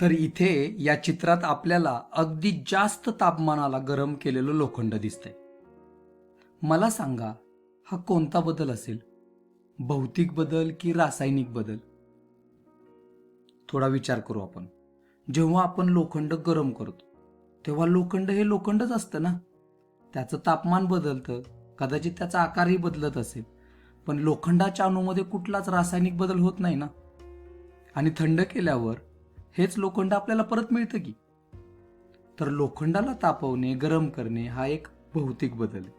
तर इथे या चित्रात आपल्याला अगदी जास्त तापमानाला गरम केलेलं लोखंड दिसतंय. मला सांगा हा कोणता बदल असेल? भौतिक बदल की रासायनिक बदल? थोडा विचार करू आपण. जेव्हा आपण लोखंड गरम करतो तेव्हा लोखंड हे लोखंडच असतं ना? त्याचं तापमान बदलतं कदाचित त्याचा आकारही बदलत असेल. पण लोखंडाच्या अणूमध्ये कुठलाच रासायनिक बदल होत नाही ना? आणि थंड केल्यावर हेच लोखंड आपल्याला परत मिळतं की. तर लोखंडाला तापवणे गरम करणे हा एक भौतिक बदल आहे.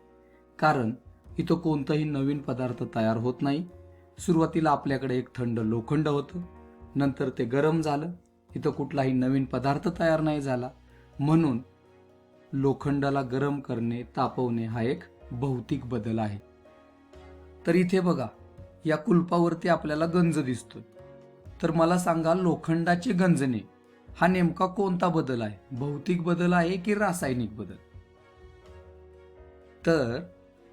कारण इथं कोणताही नवीन पदार्थ तयार होत नाही. सुरुवातीला आपल्याकडे एक थंड लोखंड होतं. नंतर ते गरम झालं. इथं कुठलाही नवीन पदार्थ तयार नाही झाला. म्हणून लोखंडाला गरम करणे तापवणे हा एक भौतिक बदल आहे. तर इथे बघा या कुलपावरती आपल्याला गंज दिसतोय. तर मला सांगा लोखंडाचे गंजणे हा नेमका कोणता बदल आहे? भौतिक बदल आहे की रासायनिक बदल? तर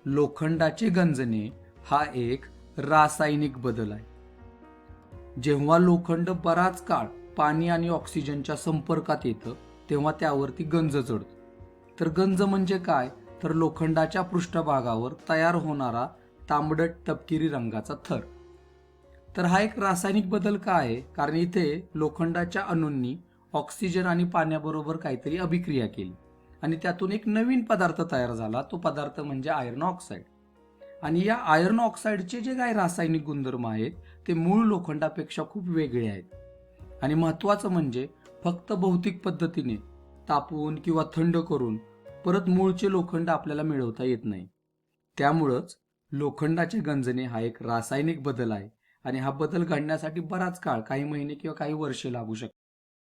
लोखंडाचे गंजणे हा एक रासायनिक बदल आहे. जेव्हा लोखंड बराच काळ पाणी आणि ऑक्सिजनच्या संपर्कात येतं तेव्हा त्यावरती गंज चढतो. तर गंज म्हणजे काय? तर लोखंडाच्या पृष्ठभागावर तयार होणारा तांबडट तपकिरी रंगाचा थर. तर हा एक रासायनिक बदल का आहे? कारण इथे लोखंडाच्या अणूंनी ऑक्सिजन आणि पाण्याबरोबर काहीतरी अभिक्रिया केली. आणि त्यातून एक नवीन पदार्थ तयार झाला. तो पदार्थ म्हणजे आयर्न ऑक्साईड. आणि या आयर्न ऑक्साईडचे जे काही रासायनिक गुणधर्म आहेत ते मूळ लोखंडापेक्षा खूप वेगळे आहेत. आणि महत्त्वाचं म्हणजे फक्त भौतिक पद्धतीने तापवून किंवा थंड करून परत मूळचे लोखंड आपल्याला मिळवता येत नाही. त्यामुळंच लोखंडाचे गंजणे हा एक रासायनिक बदल आहे. आणि हा बदल घडण्यासाठी बराच काळ काही महिने किंवा काही वर्षे लागू शकतात.